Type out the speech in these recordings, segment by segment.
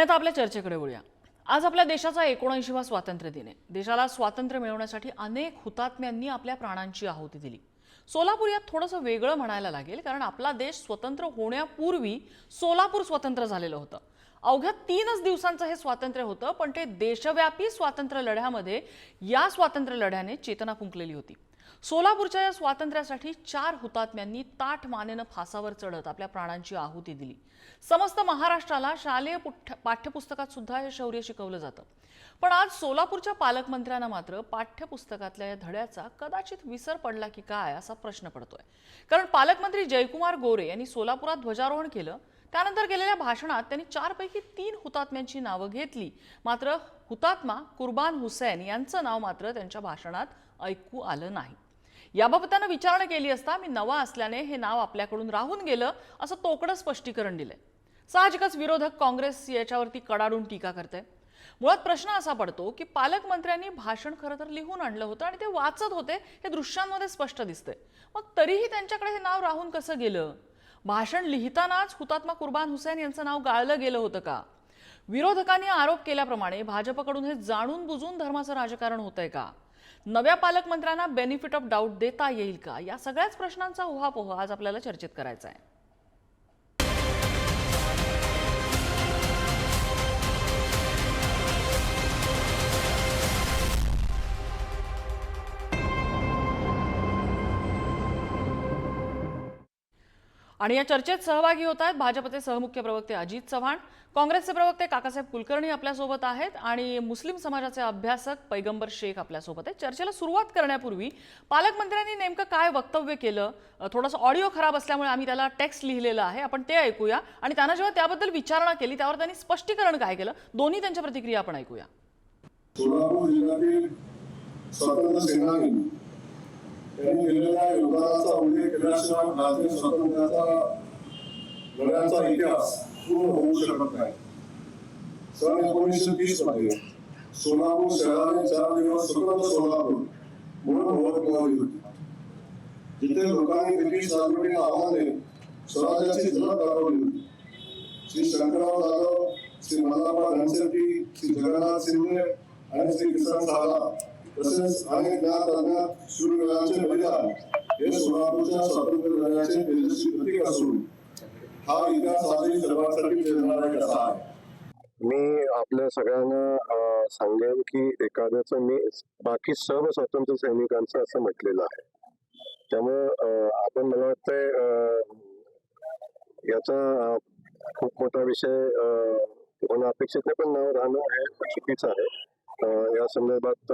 आणि आता आपल्या चर्चेकडे वळूया. आज आपल्या देशाचा एकोणऐंशीवा स्वातंत्र्य दिन आहे. देशाला स्वातंत्र्य मिळवण्यासाठी अनेक हुतात्म्यांनी आपल्या प्राणांची आहुती दिली. सोलापूर यात थोडंसं वेगळं म्हणायला लागेल कारण आपला देश स्वतंत्र होण्यापूर्वी सोलापूर स्वतंत्र झालेलं होतं. अवघ्या तीनच दिवसांचं हे स्वातंत्र्य होतं पण ते देशव्यापी स्वातंत्र्य लढ्यामध्ये या स्वातंत्र्य लढ्याने चेतना फुंकलेली होती. सोलापूरच्या या स्वातंत्र्यासाठी चार हुतात्म्यांनी ताठ मानेनं फासावर चढत आपल्या प्राणांची आहुती दिली. समस्त महाराष्ट्राला शालेय पाठ्यपुस्तकात सुद्धा हे शौर्य शिकवलं जातं. पण आज सोलापूरच्या पालकमंत्र्यांना मात्र पाठ्यपुस्तकातल्या या धड्याचा कदाचित विसर पडला की काय असा प्रश्न पडतोय. कारण पालकमंत्री जयकुमार गोरे यांनी सोलापुरात ध्वजारोहण केलं. त्यानंतर केलेल्या भाषणात त्यांनी चारपैकी तीन हुतात्म्यांची नावं घेतली. मात्र हुतात्मा कुर्बान हुसैन यांचं नाव मात्र त्यांच्या भाषणात ऐकू आलं नाही. याबाबत त्यानं विचारणा केली असता मी नवा असल्याने हे नाव आपल्याकडून राहून गेलं असं तोकडं स्पष्टीकरण दिलंय. साहजिकच विरोधक काँग्रेस याच्यावरती कडाडून टीका करते मुळात प्रश्न असा पडतो की पालकमंत्र्यांनी भाषण खरं तर लिहून आणलं होतं आणि ते वाचत होते हे दृश्यांमध्ये स्पष्ट दिसतंय. मग तरीही त्यांच्याकडे हे नाव राहून कसं गेलं? भाषण लिहितानाच हुतात्मा कुर्बान हुसैन यांचं नाव गाळलं गेलं होतं का? विरोधकांनी आरोप केल्याप्रमाणे भाजपकडून हे जाणून बुजून धर्माचं राजकारण होतंय का? नव्या पालकमंत्र्यांना बेनिफिट ऑफ डाऊट देता येईल का? या सगळ्याच प्रश्नांचा उहापोह आज आपल्याला चर्चेत करायचा आहे. आणि या चर्चेत सहभागी होत आहेत भाजपचे सहमुख्य प्रवक्ते अजित चव्हाण काँग्रेसचे प्रवक्ते काकासाहेब कुलकर्णी आपल्यासोबत आहेत आणि मुस्लिम समाजाचे अभ्यासक पैगंबर शेख आपल्यासोबत आहेत. चर्चेला सुरुवात करण्यापूर्वी पालकमंत्र्यांनी नेमकं काय वक्तव्य केलं? थोडंसं ऑडिओ खराब असल्यामुळे आम्ही त्याला टेक्स्ट लिहिलेलं आहे. आपण ते ऐकूया आणि त्यांना जेव्हा त्याबद्दल विचारणा केली त्यावर त्यांनी स्पष्टीकरण काय केलं? दोन्ही त्यांच्या प्रतिक्रिया आपण ऐकूया. सोलापूर जिल्ह्यातील स्वातंत्र्य सेनानी त्यांनी केलेल्या योगदानाचा उल्लेख केल्याशिवाय भारतीय स्वातंत्र्याचा लढ्याचा इतिहास पूर्ण होऊ शकत नाही. सन एकोणीसशे तीसमध्ये सोलापूर शहराने चार दिवस स्वतंत्र सोलापूर म्हणून ओळख मिळवली होती. जिथे लोकांनी ब्रिटिश राजवटीला आव्हाने स्वराज्याची झलक दाखवली होती. श्री शंकरराव जाधव श्री मल्हारराव रणशेट्टी श्री जगन्नाथ शिंदे आणि श्री किसन साला तसेच अनेक गात अज्ञात शूरवीरांचे बलिदान हे सोलापूरच्या स्वातंत्र्य लढ्याचे तेजस्वी प्रतीक असून हा इतिहास आजही सर्वांसाठी प्रेरणादायक असा आहे. मी आपल्या सगळ्यांना सांगेन की एखाद्याचं मी बाकी सर्व स्वातंत्र्य सैनिकांचं असं म्हटलेलं आहे. त्यामुळे आपण मला वाटतंय याचा खूप मोठा विषय होणं अपेक्षित आहे पण नाव राहणं हे चुकीचं आहे. या संदर्भात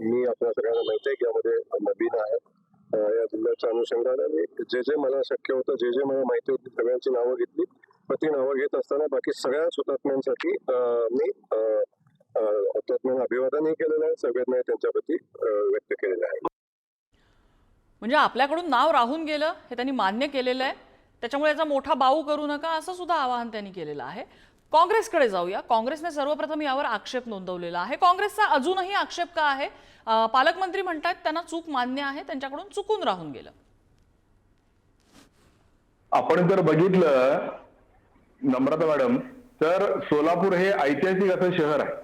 मी आपल्या सगळ्यांना माहिती आहे की यामध्ये नवीन आहे. या जिल्ह्याच्या अनुषंगाने जे जे मला शक्य होतं जे जे मला माहिती होती सगळ्यांची नावं घेतली. तर ती नावं घेत असताना बाकी सगळ्या हुतात्म्यांसाठी मी हुतात्म्यांना अभिवादनही केलेलं आहे सगळ्यांना त्यांच्याप्रती व्यक्त केलेलं आहे म्हणजे आपल्याकडून नाव राहून गेलं हे त्यांनी मान्य केलेलं आहे. त्याच्यामुळे याचा मोठा बाऊ करू नका असं सुद्धा आवाहन त्यांनी केलेलं आहे. काँग्रेसकडे जाऊया. काँग्रेसने सर्वप्रथम यावर आक्षेप नोंदवलेला आहे. काँग्रेसचा अजूनही आक्षेप का आहे? पालकमंत्री म्हणतात त्यांना चूक मान्य आहे त्यांच्याकडून चुकून राहून गेलं. आपण जर बघितलं नम्रता मॅडम तर सोलापूर हे ऐतिहासिक असं शहर आहे.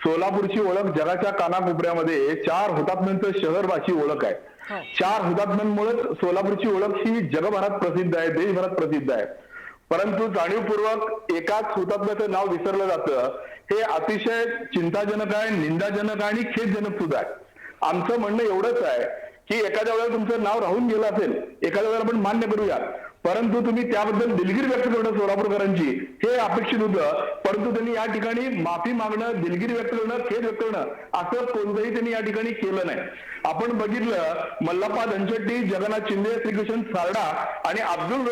सोलापूरची ओळख जगाच्या कानाकोपऱ्यामध्ये चार हुतात्म्यांचं शहरवाशी ओळख हो. आहे चार हुतात्म्यांमुळेच सोलापूरची ओळख ही जगभरात प्रसिद्ध आहे देशभरात प्रसिद्ध आहे. परंतु जाणीवपूर्वक एकाच हुतात्म्याचं नाव विसरलं जातं. हे अतिशय चिंताजनक आहे निंदाजनक आहे आणि खेदजनक सुद्धा आहे. आमचं म्हणणं एवढंच आहे की एखाद्या वेळेला तुमचं नाव राहून गेलं असेल एखाद्या वेळेला आपण मान्य करूया. परंतु तुम्ही त्याबद्दल दिलगिरी व्यक्त करणं सोलापूरकरांची हे अपेक्षित होतं. परंतु त्यांनी या ठिकाणी माफी मागणं दिलगिरी व्यक्त करणं खेद व्यक्त करणं असं कोणतंही त्यांनी या ठिकाणी केलं नाही. आपण बघितलं मल्लप्पा धनशेट्टी जगन्नाथ शिंदे श्रीकृष्ण सारडा आणि अब्दुल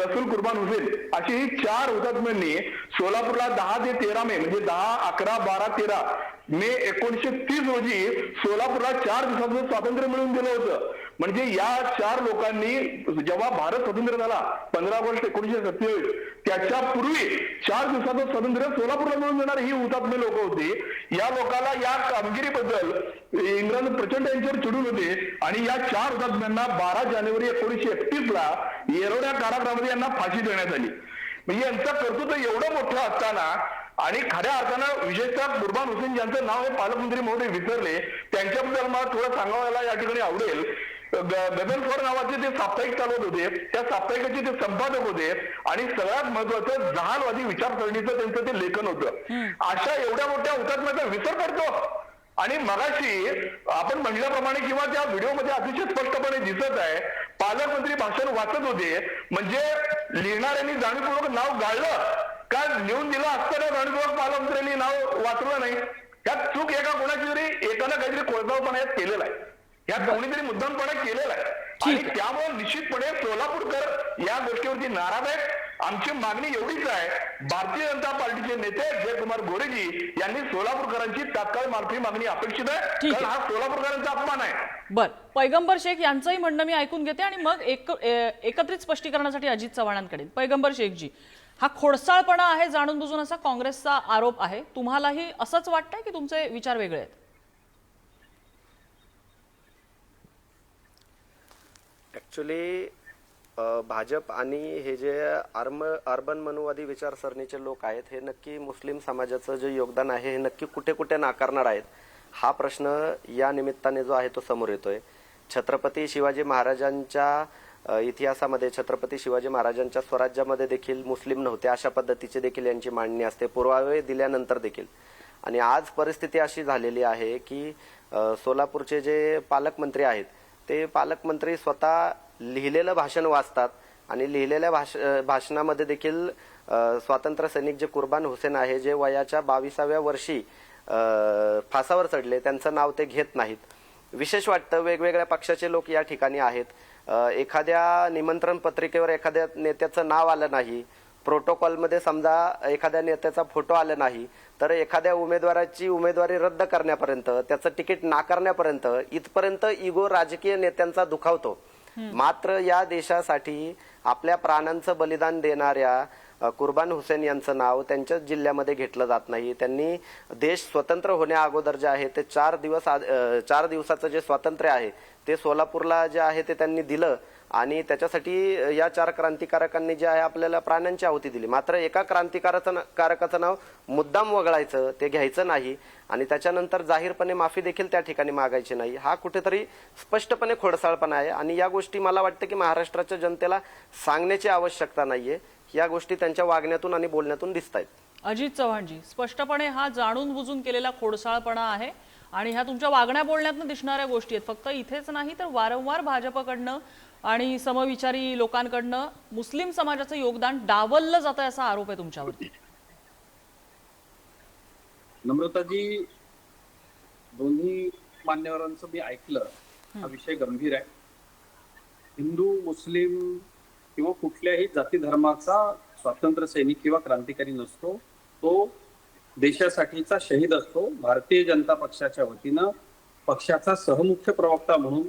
रसूल कुर्बान हुसेन अशी ही चार हुतात्म्यांनी सोलापूरला दहा ते तेरा मे म्हणजे दहा अकरा बारा तेरा मे एकोणीशे तीस रोजी सोलापूरला चार दिवसाचं स्वातंत्र्य मिळवून दिलं होतं. म्हणजे या चार लोकांनी जेव्हा भारत स्वतंत्र झाला पंधरा ऑगस्ट एकोणीशे सत्तेचाळीस त्याच्या पूर्वी चार दिवसाचं स्वातंत्र्य सोलापूरला मिळून देणार ही हुतात्मे लोक होती. या लोकांना या कामगिरीबद्दल इंग्रज प्रचंड यांच्यावर चिडून होते. आणि या चार हुतात्म्यांना बारा जानेवारी एकोणीशे एकतीस ला येरोड्या कारागृहामध्ये यांना फाशी देण्यात आली. म्हणजे यांचं कर्तृत्व एवढं मोठं असताना आणि खऱ्या अर्थानं विशेषतः कुर्बान हुसेन ज्यांचं नाव हे पालकमंत्री महोदय विसरले त्यांच्याबद्दल मला थोडं सांगायला या ठिकाणी आवडेल. ग- गगन फोर नावाचे ते साप्ताहिक चालवत होते त्या साप्ताहिकाचे ते संपादक होते आणि सगळ्यात महत्वाचं जहालवादी विचारसरणीचं त्यांचं ते लेखन होतं. अशा एवढ्या मोठ्या हुतात्म्याचा विसर पडतो. आणि मगाशी आपण म्हणल्याप्रमाणे किंवा त्या व्हिडिओमध्ये अतिशय स्पष्टपणे दिसत आहे पालकमंत्री भाषण वाचत होते म्हणजे लिहिणाऱ्यांनी जाणीवपूर्वक नाव गाळलं का लिहून दिलं असताना जाणीवपूर्वक पालकमंत्र्यांनी नाव वाचलं नाही? यात चूक एका कोणाची तरी एकानं काहीतरी कोळगावपणा यात केलेला आहे. यात कोणीतरी मुद्दामपणा केलेला आहे. आणि. त्यामुळे निश्चितपणे सोलापूरकर या गोष्टीवरती नाराज आहेत. आमची मागणी एवढीच आहे भारतीय जनता पार्टीचे नेते जयकुमार गोरेजी यांनी सोलापूरकरांची तात्काळ माफी मागणी अपेक्षित आहे. कारण. हा सोलापूरकरांचा अपमान आहे. बर. पैगंबर शेख यांचंही म्हणणं मी ऐकून घेते आणि मग एक एकत्रित स्पष्टीकरणासाठी अजित चव्हाणांकडे पैगंबर शेखजी हा खोडसाळपणा आहे जाणून बुजून असा काँग्रेसचा आरोप आहे. तुम्हालाही असंच वाटतंय की तुमचे विचार वेगळे आहेत? ॲक्च्युली भाजप आणि हे जे अर्म अर्बन मनुवादी विचारसरणीचे लोक आहेत हे नक्की मुस्लिम समाजाचं जे योगदान आहे हे नक्की कुठे कुठे नाकारणार आहेत हा प्रश्न या निमित्ताने जो आहे तो समोर येतोय. छत्रपती शिवाजी महाराजांच्या इतिहासामध्ये छत्रपती शिवाजी महाराजांच्या स्वराज्यामध्ये देखील मुस्लिम नव्हते अशा पद्धतीची देखील यांची मांडणी असते पुरावे दिल्यानंतर देखील. आणि आज परिस्थिती अशी झालेली आहे की सोलापूरचे जे पालकमंत्री आहेत ते पालकमंत्री स्वतः लिहिलेलं भाषण वाचतात आणि लिहिलेल्या भाष भाषणामध्ये देखील स्वातंत्र्य सैनिक जे कुर्बान हुसेन आहे जे वयाच्या बावीसाव्या वर्षी फासावर चढले त्यांचं नाव ते घेत नाहीत. विशेष वाटतं वेगवेगळ्या पक्षाचे लोक या ठिकाणी आहेत. एखाद्या निमंत्रण पत्रिकेवर एखाद्या नेत्याचं नाव आलं नाही प्रोटोकॉलमध्ये समजा एखाद्या नेत्याचा फोटो आला नाही तर एखाद्या उमेदवाराची उमेदवारी रद्द करण्यापर्यंत त्याचं तिकीट नाकारण्यापर्यंत इथपर्यंत इगो राजकीय नेत्यांचा दुखावतो. मात्र या देशासाठी आपल्या प्राणांचं बलिदान देणाऱ्या कुर्बान हुसेन यांचं नाव त्यांच्याच जिल्ह्यामध्ये घेतलं जात नाही. त्यांनी देश स्वतंत्र होण्या अगोदर जे आहे ते चार दिवस चार दिवसाचं जे स्वातंत्र्य आहे ते सोलापूरला जे आहे ते त्यांनी दिलं आणि त्याच्यासाठी या चार क्रांतिकारकांनी जे आहे आपल्याला प्राण्यांची आहुती दिली. मात्र एका क्रांतिकारकाचं कारकाचं नाव मुद्दाम वगळायचं ते घ्यायचं नाही आणि त्याच्यानंतर जाहीरपणे माफी देखील त्या ठिकाणी मागायची नाही. हा कुठेतरी स्पष्टपणे खोडसाळपणा आहे आणि या गोष्टी मला वाटतं की महाराष्ट्राच्या जनतेला सांगण्याची आवश्यकता नाहीये. या गोष्टी त्यांच्या वागण्यातून आणि बोलण्यातून दिसत आहेत अजित चव्हाणजी स्पष्टपणे हा जाणून बुजून केलेला खोडसाळपणा आहे आणि ह्या तुमच्या वागण्या बोलण्यातनं दिसणाऱ्या गोष्टी आहेत. फक्त इथेच नाही तर वारंवार भाजपकडनं आणि समविचारी लोकांकडनं मुस्लिम समाजाचं योगदान डावललं जातं असा आरोप आहे तुमच्यावरती. नम्रताजी दोन्ही मान्यवरांचं मी ऐकलं. हा. विषय गंभीर आहे. हिंदू मुस्लिम किंवा कुठल्याही जाती धर्माचा स्वातंत्र्य सैनिक किंवा क्रांतिकारी नसतो तो देशासाठीचा शहीद असतो. भारतीय जनता पक्षाच्या वतीनं पक्षाचा सहमुख्य प्रवक्ता म्हणून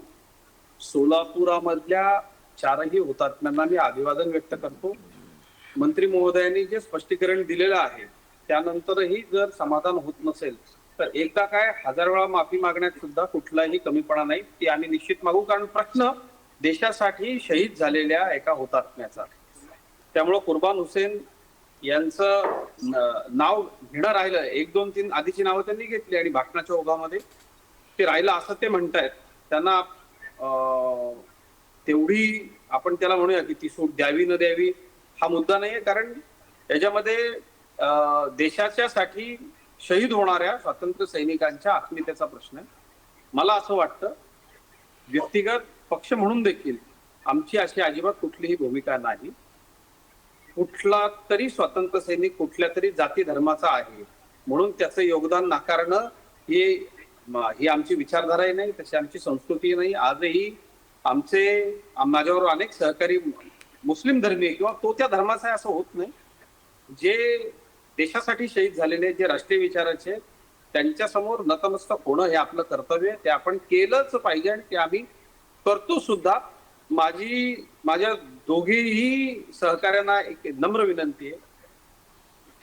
सोलापुरामधल्या चारही हुतात्म्यांना मी अभिवादन व्यक्त करतो. मंत्री महोदयांनी जे स्पष्टीकरण दिलेलं आहे त्यानंतरही जर समाधान होत नसेल तर एकदा काय हजार वेळा माफी मागण्यात सुद्धा कुठलाही कमीपणा नाही. ती आम्ही निश्चित मागू. कारण प्रश्न देशासाठी शहीद झालेल्या एका हुतात्म्याचा. त्यामुळं कुर्बान हुसेन यांचं नाव घेणं राहिलं. एक दोन तीन आधीची नावं त्यांनी घेतली आणि भाषणाच्या ओघामध्ये ते राहिलं असं ते म्हणतायत. त्यांना अं, तेवढी आपण त्याला म्हणूया की ती सूट द्यावी न द्यावी हा मुद्दा नाहीये. कारण याच्यामध्ये अं, देशाच्या साठी शहीद होणाऱ्या स्वातंत्र्य सैनिकांच्या आत्मीयतेचा प्रश्न आहे. मला असं वाटतं व्यक्तिगत पक्ष म्हणून देखील आमची अशी अजिबात कुठलीही भूमिका नाही. कुठला तरी स्वातंत्र्य सैनिक कुठल्या तरी जाती धर्माचा आहे म्हणून त्याचं योगदान नाकारणं हे ही आमची विचारधाराही नाही तशी आमची संस्कृती नाही. आजही आमचे माझ्यावर माझ्याबरोबर अनेक सहकारी मुस्लिम धर्मीय किंवा तो त्या धर्माचा आहे असं होत नाही. जे देशासाठी शहीद झालेले जे राष्ट्रीय विचाराचे त्यांच्यासमोर नतमस्तक होणं हे आपलं कर्तव्य आहे. ते आपण केलंच पाहिजे आणि ते आम्ही करतो सुद्धा. माझी माझ्या दोघेही सहकार्यांना एक नम्र विनंती आहे.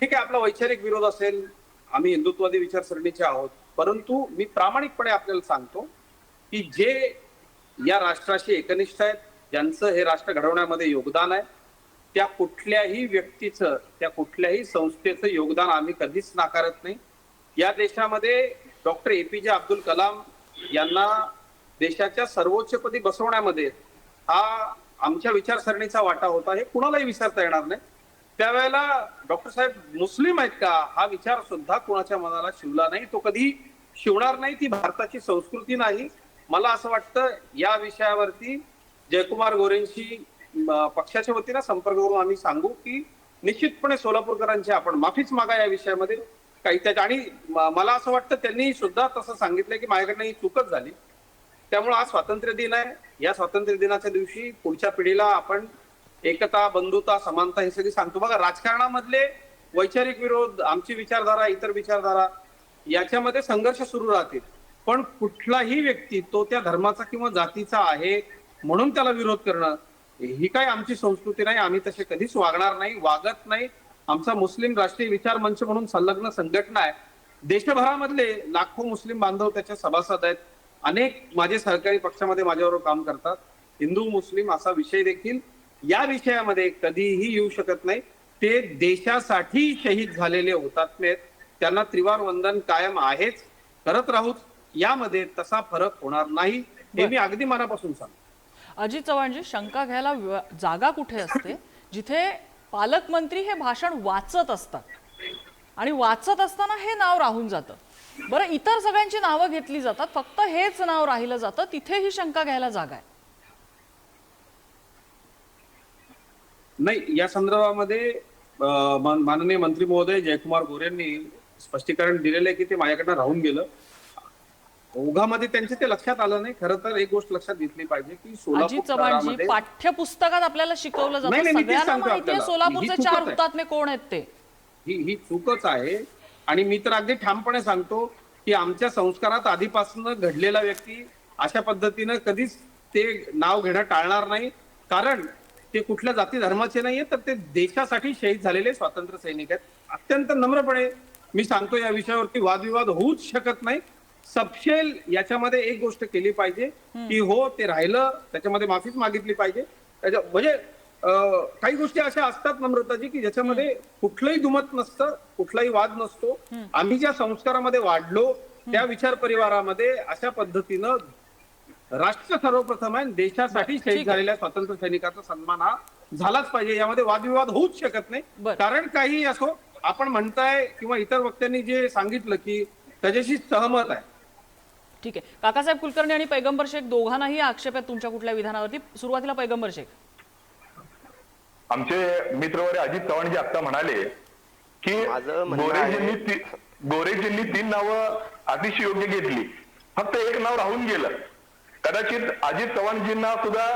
ठीक आहे आपला वैचारिक विरोध असेल आम्ही हिंदुत्ववादी विचारसरणीचे आहोत. परंतु मी प्रामाणिकपणे आपल्याला सांगतो की जे या राष्ट्राशी एकनिष्ठ आहेत ज्यांचं हे राष्ट्र घडवण्यामध्ये योगदान आहे त्या कुठल्याही व्यक्तीचं त्या कुठल्याही संस्थेचं योगदान आम्ही कधीच नाकारत नाही. या देशामध्ये डॉक्टर ए पी जे अब्दुल कलाम यांना देशाच्या सर्वोच्चपदी बसवण्यामध्ये हा आमच्या विचारसरणीचा वाटा होता हे कुणालाही विसरता येणार नाही. त्यावेळेला डॉक्टर साहेब मुस्लिम आहेत का? हा विचार सुद्धा कुणाच्या मनाला शिवला नाही. तो कधी शिवणार नाही ती भारताची संस्कृती नाही. मला असं वाटतं या विषयावरती जयकुमार गोरेंशी पक्षाच्या वतीनं संपर्क करून आम्ही सांगू की निश्चितपणे सोलापूरकरांची आपण माफीच मागा या विषयामध्ये काही त्याच्या आणि मला असं वाटतं त्यांनी सुद्धा तसं सांगितलं की माझ्याकडनं ही चूकच झाली. त्यामुळे आज स्वातंत्र्य दिन आहे. या स्वातंत्र्य दिनाच्या दिवशी पुढच्या पिढीला आपण एकता बंधुता समानता हे सगळी सांगतो. बघा राजकारणामधले वैचारिक विरोध आमची विचारधारा इतर विचारधारा याच्यामध्ये संघर्ष सुरू राहतील. पण कुठलाही व्यक्ती तो त्या धर्माचा किंवा जातीचा आहे म्हणून त्याला विरोध करणं ही काय आमची संस्कृती नाही. आम्ही तसे कधीच वागणार नाही वागत नाही. आमचा मुस्लिम राष्ट्रीय विचार मंच म्हणून संलग्न संघटना आहे. देशभरामधले लाखो मुस्लिम बांधव त्याच्या सभासद आहेत. अनेक माझे सहकारी पक्षामध्ये माझ्याबरोबर काम करतात. हिंदू मुस्लिम असा विषय देखील या विषयामध्ये कधीही येऊ शकत नाही. ते देशासाठी शहीद झालेले हुतात्मे आहेत त्यांना त्रिवार वंदन कायम आहेच. करत राहूच यामध्ये तसा फरक होणार नाही. हे मी अगदी मनापासून सांगतो. अजित चव्हाणजी शंका घ्यायला जागा कुठे असते? जिथे पालकमंत्री हे भाषण वाचत असतात. आणि वाचत असताना हे नाव राहून जातं. बरं इतर सगळ्यांची नावं घेतली जातात फक्त हेच नाव राहिलं जातं तिथे ही शंका घ्यायला जागा आहे नाही या संदर्भामध्ये माननीय मंत्री महोदय जयकुमार गोरेंनी स्पष्टीकरण दिलेलं आहे की ते माझ्याकडनं राहून गेलं ओघामध्ये त्यांचे ते लक्षात आलं नाही खरं तर एक गोष्ट लक्षात घेतली पाहिजे की सोलापूर पाठ्यपुस्तकात आपल्याला शिकवलं जातं सगळ्यांना. सोलापूरचे चार. हुतात्मे कोण आहेत ते ही ही चूकच आहे आणि मी तर अगदी ठामपणे सांगतो की आमच्या संस्कारात आधीपासून घडलेला व्यक्ती अशा पद्धतीनं कधीच ते नाव घेणं टाळणार नाही. कारण ते कुठल्या जाती धर्माचे नाहीये तर ते देशासाठी शहीद झालेले स्वातंत्र्य सैनिक आहेत. अत्यंत नम्रपणे मी सांगतो या विषयावरती वादविवाद होऊच शकत नाही. सबशेल याच्यामध्ये एक गोष्ट केली पाहिजे की हो ते राहिलं त्याच्यामध्ये माफीच मागितली पाहिजे. त्याच्या म्हणजे काही गोष्टी अशा असतात नम्रताजी की ज्याच्यामध्ये कुठलंही दुमत नसतं कुठलाही वाद नसतो. आम्ही ज्या संस्कारामध्ये वाढलो त्या विचार परिवारामध्ये अशा पद्धतीनं राष्ट्र सर्वप्रथम आहे देशासाठी. शहीद झालेल्या स्वातंत्र्य सैनिकाचा सन्मान हा झालाच पाहिजे. यामध्ये वादविवाद होऊच शकत नाही. कारण काही असो आपण म्हणताय किंवा इतर वक्त्यांनी जे सांगितलं की त्याच्याशी सहमत आहे. ठीक आहे. काकासाहेब कुलकर्णी आणि पैगंबर शेख दोघांनाही आक्षेप आहेत तुमच्या कुठल्या विधानावरती? सुरुवातीला पैगंबर शेख. आमचे मित्रवरे अजित चव्हाणजी आता म्हणाले की गोरेजींनी गोरेजींनी तीन नावं अतिशय योग्य घेतली. फक्त एक नाव राहून गेलं. कदाचित अजित चव्हाणजींना सुद्धा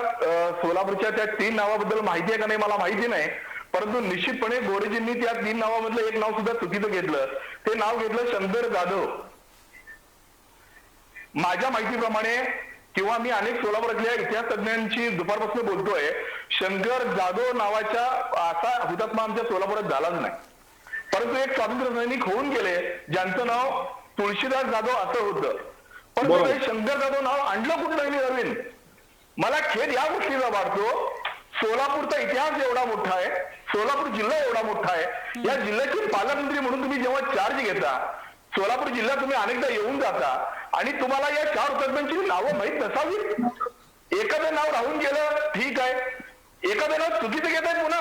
सोलापूरच्या त्या तीन नावाबद्दल माहिती आहे का नाही मला माहिती नाही. परंतु निश्चितपणे गोरेजींनी त्या तीन नावामधलं एक नाव सुद्धा चुकीचं घेतलं. ते नाव घेतलं शंकर जाधव. माझ्या माहितीप्रमाणे किंवा मी अनेक सोलापुरातल्या इतिहास तज्ञांची दुपारपासून बोलतोय शंकर जाधव नावाच्या असा हुतात्मा आमच्या सोलापुरात झालाच नाही. परंतु एक स्वातंत्र्य सैनिक होऊन गेले ज्यांचं नाव तुळशीदास जाधव असं होतं. परंतु शंकर जाधव नाव आणलं कुठलं यांनी नवीन. मला खेद या गोष्टीचा वाटतो सोलापूरचा इतिहास एवढा मोठा आहे सोलापूर जिल्हा एवढा मोठा आहे. या जिल्ह्याचे पालकमंत्री म्हणून तुम्ही जेव्हा चार्ज घेता सोलापूर जिल्हा तुम्ही अनेकदा येऊन जाता आणि तुम्हाला या चार हुतात्म्यांची नावं माहीत नसावीत. एखादं नाव राहून गेलं ठीक आहे. एखादं नाव चुकीचं घेत आहे पुन्हा.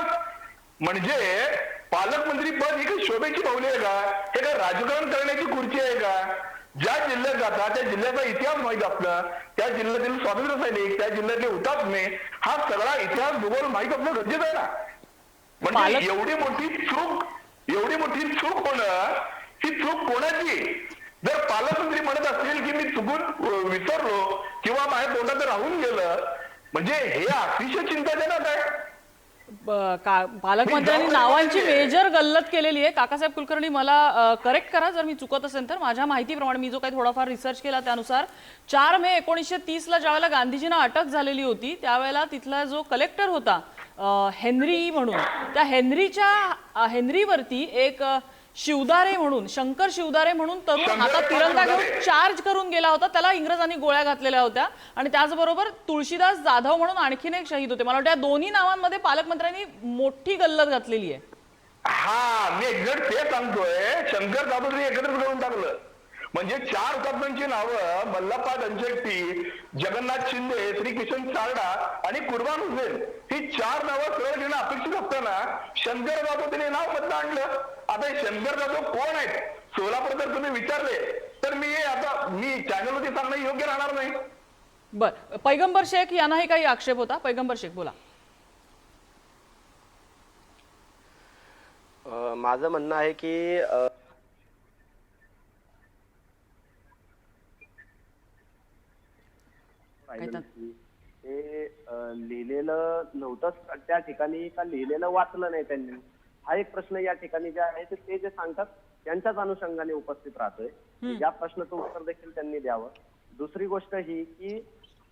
म्हणजे पालकमंत्री पद ही काही शोभेची पावली आहे का? हे काय राजकारण करण्याची खुर्ची आहे का? ज्या जिल्ह्यात जाता त्या जिल्ह्याचा इतिहास माहीत असणं त्या जिल्ह्यातील स्वातंत्र्य सैनिक त्या जिल्ह्यातले हुतात्मे हा सगळा इतिहास भूगोल माहीत असणं गरजेचं आहे ना. म्हणजे एवढी मोठी चूक एवढी मोठी चूक होणं ही चूक कोणाची? जर पालकमंत्री म्हणत असतील की मी चुकून विसरलो किंवा माझ्या तोंडात राहून गेलं म्हणजे हे अतिशय चिंताजनक आहे. पालकमंत्र्यांनी नावांची मेजर गल्लत केलेली आहे. काकासाहेब कुलकर्णी मला करेक्ट करा जर मी चुकत असेल तर. माझ्या माहितीप्रमाणे मी जो काही थोडाफार रिसर्च केला त्यानुसार चार मे एकोणीसशे तीसला ज्यावेळेला गांधीजींना अटक झालेली होती त्यावेळेला तिथला जो कलेक्टर होता हेनरी म्हणून त्या हेनरीच्या हेनरीवरती एक शिवदारे म्हणून शंकर शिवदारे म्हणून तरुण हातात तिरंगा घेऊन. चार्ज करून गेला होता. त्याला इंग्रजांनी गोळ्या घातलेल्या होत्या. आणि त्याचबरोबर तुळशीदास जाधव म्हणून आणखीन एक शहीद होते. मला वाटतं या दोन्ही नावांमध्ये पालकमंत्र्यांनी मोठी गल्लत घातलेली आहे. हा मी एक्झॅक्ट ते सांगतोय. शंकर जाधव एकत्रच करून टाकलं. म्हणजे चार हुतात्म्यांची नावं मल्लप्पा दंचेट्टी जगन्नाथ शिंदे श्री किशन सारडा आणि कुर्बान हुसेन ही चार नावं सरळ घेणं अपेक्षित असताना शंकर जाधव त्यांनी नाव मधलं आणलं. आता हे शंकर जाधव कोण आहेत? सोलापूर जर तुम्ही विचारले तर मी हे आता मी चॅनलवरती सांगणं योग्य राहणार नाही. बर. पैगंबर शेख यांनाही काही आक्षेप होता? पैगंबर शेख बोला. माझं म्हणणं आहे की ते लिहिलेलं नव्हतंच त्या ठिकाणी का लिहिलेलं वाचलं नाही त्यांनी? हा एक प्रश्न या ठिकाणी जे आहे ते जे सांगतात त्यांच्याच अनुषंगाने उपस्थित राहतोय. या प्रश्नाचं उत्तर देखील त्यांनी द्यावं. दुसरी गोष्ट ही की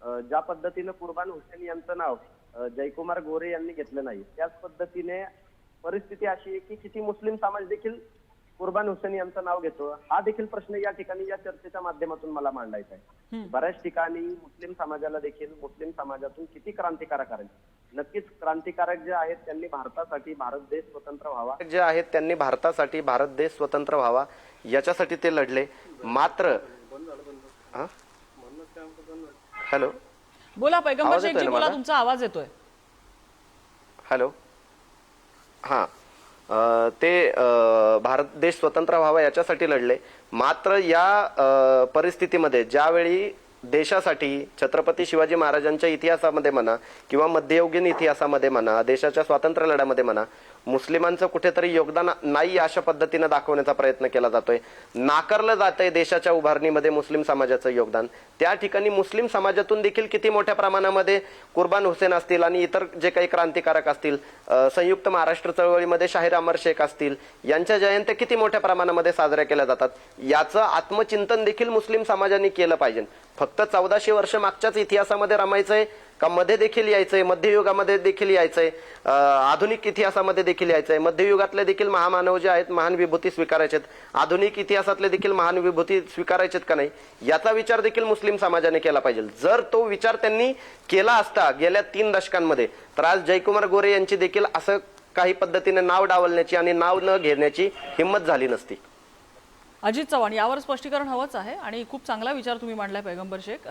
ज्या पद्धतीनं कुर्बान हुसेन यांचं नाव जयकुमार गोरे यांनी घेतलं नाही त्याच पद्धतीने परिस्थिती अशी आहे की किती मुस्लिम समाज देखील कुर्बान हुसेन यांचं नाव घेतो हा देखील प्रश्न या ठिकाणी या चर्चेच्या माध्यमातून मला मांडायचा आहे. बऱ्याच ठिकाणी मुस्लिम समाजाला देखील मुस्लिम समाजातून किती क्रांतिकारक आहेत? नक्कीच क्रांतिकारक जे आहेत त्यांनी भारतासाठी भारत देश स्वतंत्र व्हावा. जे आहेत त्यांनी भारतासाठी भारत देश स्वतंत्र व्हावा याच्यासाठी ते लढले. मात्र हा? हॅलो? बोला पैगंबर आवाज येतोय शेखजी ना बोला? तुमचा आवाज येतोय. हॅलो? हां. ते अ, भारत देश स्वतंत्र व्हावा याच्यासाठी लढले. मात्र या परिस्थितीमध्ये ज्यावेळी देशासाठी छत्रपती शिवाजी महाराजांच्या इतिहासामध्ये म्हणा किंवा मध्ययुगीन इतिहासामध्ये म्हणा देशाच्या स्वातंत्र्य लढ्यामध्ये म्हणा मुस्लिमांचं कुठेतरी योगदान नाही अशा पद्धतीनं दाखवण्याचा प्रयत्न केला जातोय. नाकारलं जात आहे देशाच्या उभारणीमध्ये मुस्लिम समाजाचं योगदान. त्या ठिकाणी मुस्लिम समाजातून देखील किती मोठ्या प्रमाणामध्ये कुर्बान हुसेन असतील आणि इतर जे काही क्रांतिकारक असतील संयुक्त महाराष्ट्र चळवळीमध्ये शाहीर अमर शेख असतील यांच्या जयंत्या किती मोठ्या प्रमाणामध्ये साजऱ्या केल्या जातात? याचं आत्मचिंतन देखील मुस्लिम समाजाने केलं पाहिजे. फक्त चौदाशे वर्ष मागच्याच इतिहासामध्ये रमायचंय का मध्ये देखील यायचंय मध्ययुगामध्ये देखील यायचंय आधुनिक इतिहासामध्ये देखील यायचंय. मध्ययुगातले देखील महामानव जे आहेत महान विभूती स्वीकारायचे आधुनिक इतिहासातले देखील महान विभूती स्वीकारायचेत का नाही? याचा विचार देखील मुस्लिम समाजाने केला पाहिजे. जर तो विचार त्यांनी केला असता गेल्या तीन दशकांमध्ये तर आज जयकुमार गोरे यांची देखील असं काही पद्धतीने नाव डावलण्याची आणि नाव न घेण्याची हिंमत झाली नसती. अजित चव्हाण यावर स्पष्टीकरण हवंच आहे आणि खूप चांगला विचार तुम्ही मांडलाय पैगंबर शेख.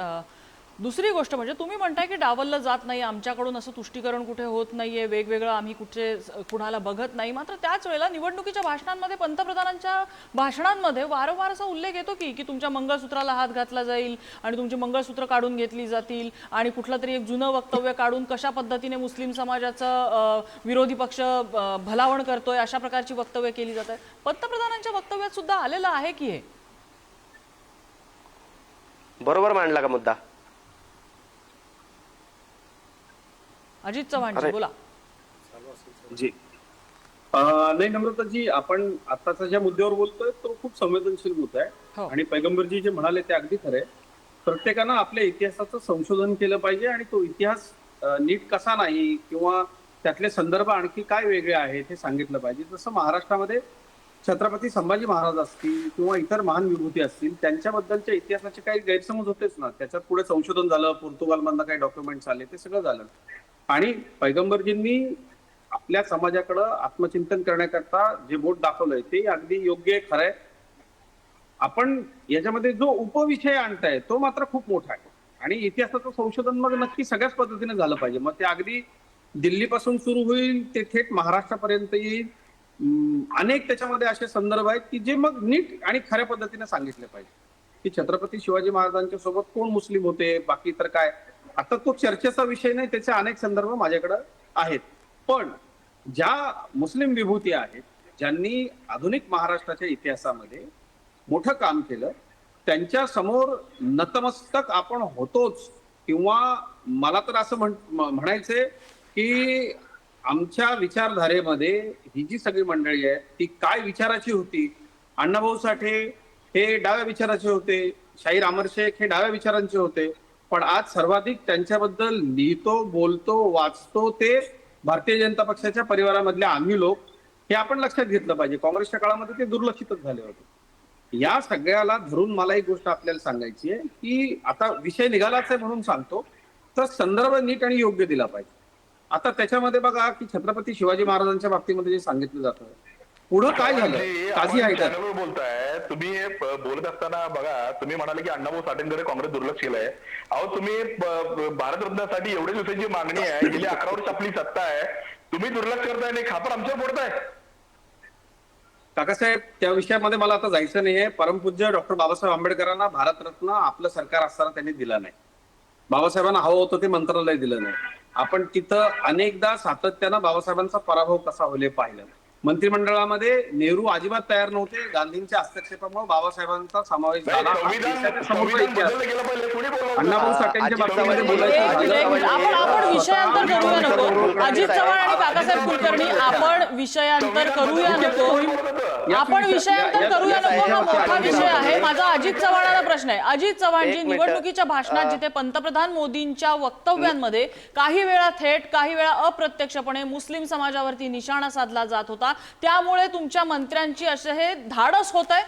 दुसरी गोष्ट म्हणजे तुम्ही म्हणताय की डावललं जात नाही आमच्याकडून असं तुष्टीकरण कुठे होत नाहीये वेगवेगळं आम्ही कुठे कुणाला बघत नाही. मात्र त्याच वेळेला निवडणुकीच्या भाषणांमध्ये पंतप्रधानांच्या भाषणांमध्ये वारंवार असा उल्लेख येतो की की तुमच्या मंगळसूत्राला हात घातला जाईल आणि तुमची मंगळसूत्र काढून घेतली जातील आणि कुठलं तरी एक जुनं वक्तव्य काढून कशा पद्धतीने मुस्लिम समाजाचं विरोधी पक्ष भलावण करतोय अशा प्रकारची वक्तव्य केली जात पंतप्रधानांच्या वक्तव्यात सुद्धा आलेलं आहे की हे? बरोबर मांडला का मुद्दा? अजित चव्हाणजी अरे. बोला. जी. नाही नम्रताजी आपण आताच्या ज्या मुद्द्यावर बोलतोय तो खूप संवेदनशील मुद्दा हो. आहे आणि पैगंबरजी जे म्हणाले ते अगदी खरे प्रत्येकानं आपल्या इतिहासाचं संशोधन केलं पाहिजे आणि तो इतिहास नीट कसा नाही किंवा त्यातले संदर्भ आणखी काय वेगळे आहेत हे सांगितलं पाहिजे. जसं महाराष्ट्रामध्ये छत्रपती संभाजी महाराज असतील किंवा इतर महान विभूती असतील त्यांच्याबद्दलच्या इतिहासाचे काही गैरसमज होतेच ना. त्याच्यात पुढे संशोधन झालं पोर्तुगालमधनं काही डॉक्युमेंट्स आले ते सगळं झालं. आणि पैगंबरजींनी आपल्या समाजाकडं आत्मचिंतन करण्याकरता जे बोट दाखवलंय ते अगदी योग्य आहे खरंय आपण याच्यामध्ये जो उपविषय आणताय तो मात्र खूप मोठा आहे. आणि इतिहासाचं संशोधन मग नक्की सगळ्याच पद्धतीने झालं पाहिजे. मग ते अगदी दिल्लीपासून सुरू होईल ते थेट महाराष्ट्रापर्यंत येईल अनेक त्याच्यामध्ये असे संदर्भ आहेत की जे मग नीट आणि खऱ्या पद्धतीने सांगितले पाहिजे. की छत्रपती शिवाजी महाराजांच्या सोबत कोण मुस्लिम होते बाकी तर काय? आता तो चर्चेचा विषय नाही त्याचे अनेक संदर्भ माझ्याकडे आहेत. पण ज्या मुस्लिम विभूती आहेत ज्यांनी आधुनिक महाराष्ट्राच्या इतिहासामध्ये मोठं काम केलं त्यांच्यासमोर नतमस्तक आपण होतोच. किंवा मला तर असं म्हण म्हणायचंय की आमच्या विचारधारेमध्ये ही जी सगळी मंडळी आहे ती काय विचाराची होती? अण्णाभाऊ साठे हे डाव्या विचाराचे होते शाहीर अमर शेख हे डाव्या विचारांचे होते. पण आज सर्वाधिक त्यांच्याबद्दल लिहितो बोलतो वाचतो ते भारतीय जनता पक्षाच्या परिवारामधले आम्ही लोक हे आपण लक्षात घेतलं पाहिजे. काँग्रेसच्या काळामध्ये ते दुर्लक्षितच झाले होते. या सगळ्याला धरून मला एक गोष्ट आपल्याला सांगायची आहे की आता विषय निघालाच आहे म्हणून सांगतो तर संदर्भ नीट आणि योग्य दिला पाहिजे. आता त्याच्यामध्ये बघा की छत्रपती शिवाजी महाराजांच्या बाबतीमध्ये जे सांगितलं जातं पुढं काय झालं? म्हणजे काझी हैदर बोलताय तुम्ही बोलत असताना बघा तुम्ही म्हणाले की अण्णाभाऊ साठेंकडे काँग्रेस दुर्लक्ष केलंय. अहो तुम्ही भारतरत्नासाठी एवढे दिवसांची मागणी आहे गेली अकरा वर्ष आपली सत्ता आहे तुम्ही दुर्लक्ष करताय नाही खापर आमच्यावर फोडताय. काकासाहेब त्या विषयामध्ये मला आता जायचं नाहीये. परमपूज्य डॉक्टर बाबासाहेब आंबेडकरांना भारतरत्न आपलं सरकार असताना त्यांनी दिला नाही. बाबासाहेबांना हवं होतं ते मंत्रालय दिलं नाही. आपण तिथं अनेकदा सातत्यानं बाबासाहेबांचा पराभव कसा होईल पाहिलं. मंत्रिमंडळामध्ये नेहरू अजिबात तयार नव्हते. गांधींच्या हस्तक्षेपामुळे बाबासाहेबांचा समावेश झाला. अण्णाभाऊ? साठेंच्या बाबतीमध्ये बोलायचं विषयांतर करूया नको. अजित चव्हाण आणि काकासाहेब कुलकर्णी आपण विषयांतर करूया नको. आपण विषयांतर करूया नको. हा मोठा विषय आहे. माझा अजित चव्हाणाला प्रश्न आहे. अजित चव्हाणजी. निवडणुकीच्या भाषणात जिथे पंतप्रधान मोदींच्या वक्तव्यांमध्ये काही वेळा थेट काही वेळा अप्रत्यक्षपणे मुस्लिम समाजावरती निशाणा साधला जात होता. त्यामुळे तुमच्या मंत्र्यांची असे हे धाडस होत आहे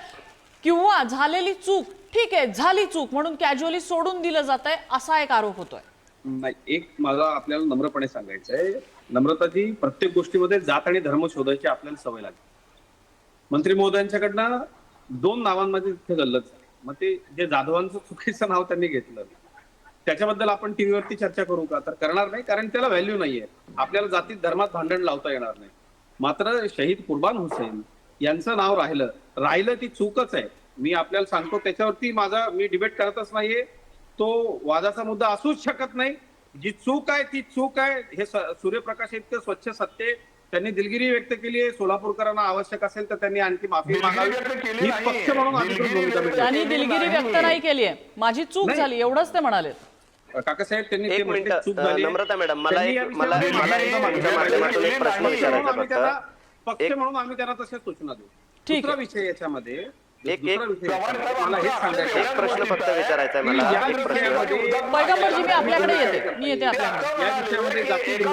किंवा झालेली चूक ठीक आहे झाली चूक म्हणून कॅज्युअली सोडून दिलं जात आहे असा एक आरोप होतोय. नाही एक मला आपल्याला नम्रपणे सांगायचं आहे नम्रताजी प्रत्येक गोष्टीमध्ये जात आणि धर्म शोधायची आपल्याला सवय लागते. मंत्री महोदयांच्याकडनं दोन नावांमध्ये तिथे गल्लत झाली. मग ते जे जाधवांचं चुकीचं नाव त्यांनी घेतलं. त्याच्याबद्दल आपण टीव्हीवरती चर्चा करू का? तर करणार नाही कारण त्याला व्हॅल्यू नाहीये. आपल्याला जातीत धर्मात भांडण लावता येणार नाही. मात्र शहीद कुर्बान हुसेन यांचं नाव राहिलं. राहिलं ती चूकच आहे. मी आपल्याला सांगतो त्याच्यावरती माझा मी डिबेट करतच नाहीये. तो वादाचा मुद्दा असूच शकत नाही. जी चूक आहे ती चूक आहे. हे सूर्यप्रकाश इतकं स्वच्छ सत्य त्यांनी दिलगिरी व्यक्त केली आहे. सोलापूरकरांना आवश्यक असेल तर त्यांनी आणखी माफी मागावी. व्यक्त केली ही नाही. पक्ष म्हणून दिलगिरी व्यक्त नाही केली आहे माझी चूक. झाली एवढंच ते म्हणाले. काकासाहेब त्यांनी ते एक चूक झाली. नम्रता मॅडम मला त्यांनी या एक मला विषयावर मला एक तुमच्या माध्यमातून. एक प्रश्न पक्ष विचारायचा म्हणून आम्ही त्यांना- फक्त. पक्ष एक- म्हणून आम्ही त्यांना तशा सूचना देऊ. ठीक दुसरा आहे. विषय याच्यामध्ये एक- दुसरा एक- विषय चव्हाण याच्यामध्ये साहेब, मला हेच सांगायचं एक प्रश्न फक्त विचारायचा आहे मला. या एक प्रश्न. विषयामध्ये पैगंबरजी मी आपल्याकडे येते. मी येते आपल्याकडे. या विषयामध्ये जाती.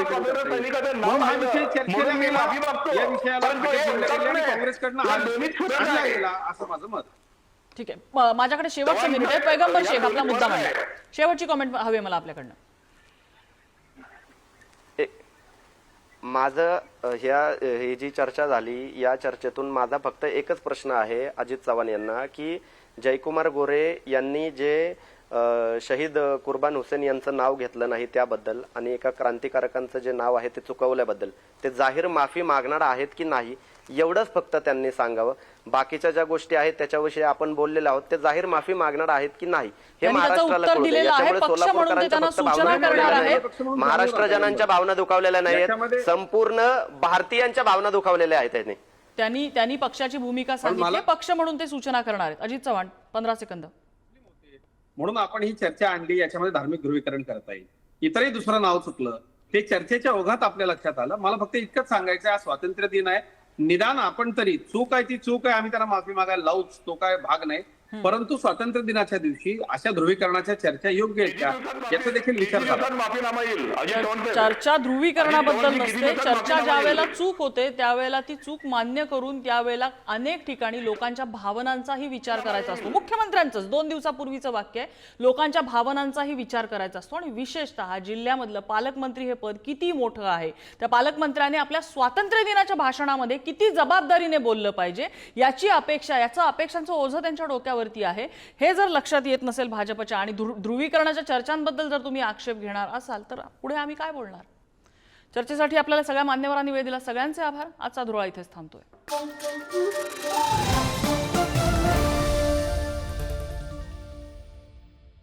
म्हणून हा विषय चर्चेला गेला. या विषयाला आणि काँग्रेसकडनं हा आणला गेला असं माझं मत. ठीक आहे. माझ्याकडे शेवटचं मिनिट आहे. पैगंबर शेख आपला मुद्दा मांडा. शेवटची कमेंट हवी आहे मला आपल्याकडनं. माझं ह्या ही जी चर्चा झाली या चर्चेतून माझा फक्त एकच प्रश्न आहे अजित चव्हाण यांना की जयकुमार गोरे यांनी जे शहीद कुर्बान हुसेन यांचं नाव घेतलं नाही त्याबद्दल आणि एका क्रांतिकारकांचं जे नाव आहे ते चुकवल्याबद्दल ते जाहीर माफी मागणार आहेत की नाही एवढंच फक्त त्यांनी सांगावं. बाकीच्या ज्या गोष्टी आहेत त्याच्याविषयी आपण बोललेलो आहोत ते जाहीर माफी मागणार आहेत की नाही हे महाराष्ट्राला उत्तर कळू दे. दिलेलं आहे. याच्यामुळे पक्ष म्हणून ते सोलापूरकरांच्या त्यांना फक्त सूचना भावना. महाराष्ट्र जनांच्या भावना दुखावलेल्या नाहीत संपूर्ण भारतीयांच्या भावना दुखावलेल्या आहेत त्यांनी. त्यांनी त्यांनी पक्षाची भूमिका सांगितली. पक्ष म्हणून ते सूचना करणार आहेत. अजित चव्हाण पंधरा सेकंद. म्हणून आपण ही चर्चा आणली याच्यामध्ये धार्मिक ध्रुवीकरण करता येईल. इतरही दुसरं नाव चुकलं ते चर्चेच्या ओघात आपल्या लक्षात आलं. मला फक्त इतकंच सांगायचं आहे आज स्वातंत्र्य दिन आहे. निदान आपण तरी चूक आहे ती चूक आहे आम्ही त्यांना माफी मागायला लावूच. तो काय भाग नाही. परंतु स्वातंत्र्य दिनाच्या दिवशी अशा ध्रुवीकरणाच्या चर्चा योग्य आहेत का? याचा देखील विचार साहेब. चर्चा ध्रुवीकरणाबद्दल नसते. चर्चा ज्या वेळेला? चूक होते त्यावेळेला ती चूक मान्य करून त्यावेळेला अनेक ठिकाणी लोकांच्या भावनांचाही विचार करायचा असतो. मुख्यमंत्र्यांचंच दोन दिवसापूर्वीचं वाक्य आहे. लोकांच्या भावनांचाही विचार करायचा असतो. आणि विशेषतः जिल्ह्यामधलं पालकमंत्री हे पद किती मोठं आहे? त्या पालकमंत्र्याने आपल्या स्वातंत्र्य दिनाच्या भाषणामध्ये किती जबाबदारीने बोललं पाहिजे? याची अपेक्षा याचं अपेक्षांचं ओझं त्यांच्या डोक्यावरती आहे. हे जर लक्षात येत नसेल भाजपच्या आणि ध्रुवीकरणाच्या चर्चांबद्दल जर तुम्ही आक्षेप घेणार असाल तर पुढे आम्ही काय बोलणार? चर्चेसाठी आपल्याला सगळ्या मान्यवरांनी वेळ दिला. सगळ्यांचे आभार. आजचा धुळा इथेच थांबतोय.